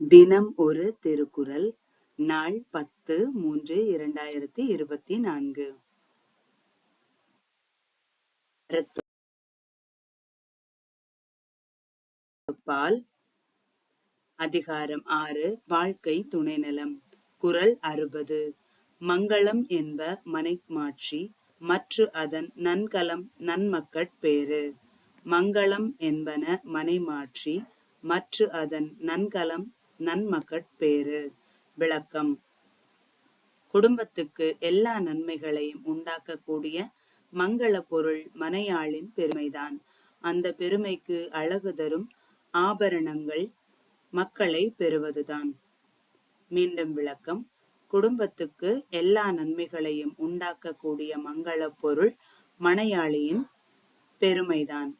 தினம் ஒரு திருக்குறள். நாள் பத்து மூன்று இரண்டாயிரத்தி இருபத்தி நான்கு. பால் அதிகாரம் ஆறு வாழ்க்கை துணைநலம். குறள் அறுபது மங்களம் என்ப மனைமாட்சி மற்று அதன் நன்கலம் நன்மக்கட் பேறு. மங்களம் என்பன மனைமாட்சி மற்று அதன் நன்கலம் நன்மக்கட்பேறு விளக்கம். குடும்பத்துக்கு எல்லா நன்மைகளையும் உண்டாக்கக்கூடிய மங்கள பொருள் மனையாளின் பெருமைதான். அந்த பெருமைக்கு அழகு தரும் ஆபரணங்கள் மக்களை பெறுவதுதான். மீண்டும் விளக்கம். குடும்பத்துக்கு எல்லா நன்மைகளையும் உண்டாக்கக்கூடிய மங்கள பொருள் மனையாளியின் பெருமைதான்.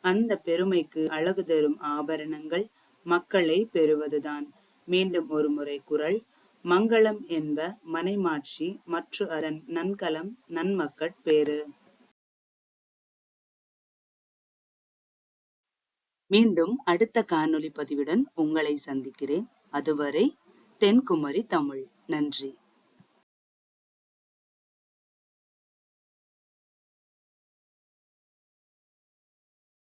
அந்த பெருமைக்கு அழகு தரும் ஆபரணங்கள் மக்களை பெறுவதுதான். மீண்டும் ஒரு முறை குரல். மங்களம் என்ப மனைமாட்சி மற்றும் அதன் நன்கலம் நன்மக்கட் பேறு. மீண்டும் அடுத்த காணொளி பதிவுடன் உங்களை சந்திக்கிறேன். அதுவரை தென்குமரி தமிழ். நன்றி.